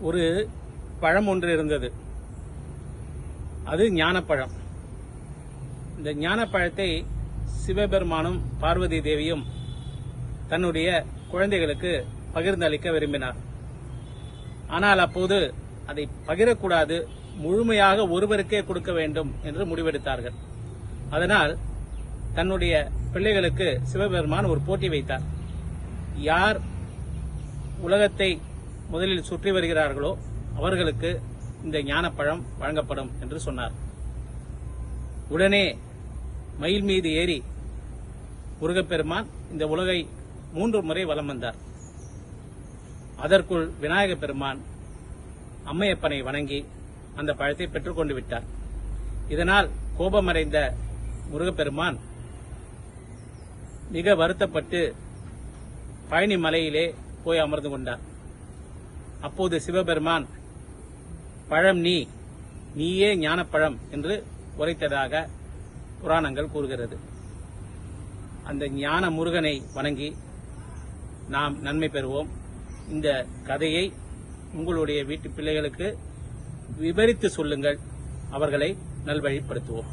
ஒரு பழம் ஒன்று இருந்தது. அது ஞானப்பழம். இந்த ஞானப்பழத்தை சிவபெருமானும் பார்வதி தேவியும் தன்னுடைய குழந்தைகளுக்கு பகிர்ந்தளிக்க விரும்பினார். ஆனால் அப்போது அதை பகிரக்கூடாது முழுமையாக ஒருவருக்கே கொடுக்க வேண்டும் என்று முடிவெடுத்தார்கள். அதனால் தன்னுடைய பிள்ளைகளுக்கு சிவபெருமான் ஒரு போட்டி வைத்தார். யார் உலகத்தை முதலில் சுற்றி வருகிறார்களோ அவர்களுக்கு இந்த ஞானப்பழம் வழங்கப்படும் என்று சொன்னார். உடனே மயில் மீது ஏறி முருகப்பெருமான் இந்த உலகை மூன்று முறை வலம் வந்தார். அதற்குள் விநாயக பெருமான் அம்மையப்பனை வணங்கி அந்த பழத்தை பெற்றுக்கொண்டு விட்டார். இதனால் கோபமடைந்த முருகப்பெருமான் மிக வருத்தப்பட்டு பழனி மலையிலே போய் அமர்ந்து கொண்டார். அப்போது சிவபெருமான் பழம் நீ நீயே ஞானப்பழம் என்று உரைத்ததாக புராணங்கள் கூறுகிறது. அந்த ஞான முருகனை வணங்கி நாம் நன்மை பெறுவோம். இந்த கதையை உங்களுடைய வீட்டு பிள்ளைகளுக்கு விவரித்து சொல்லுங்கள். அவர்களை நல்வழிப்படுத்துவோம்.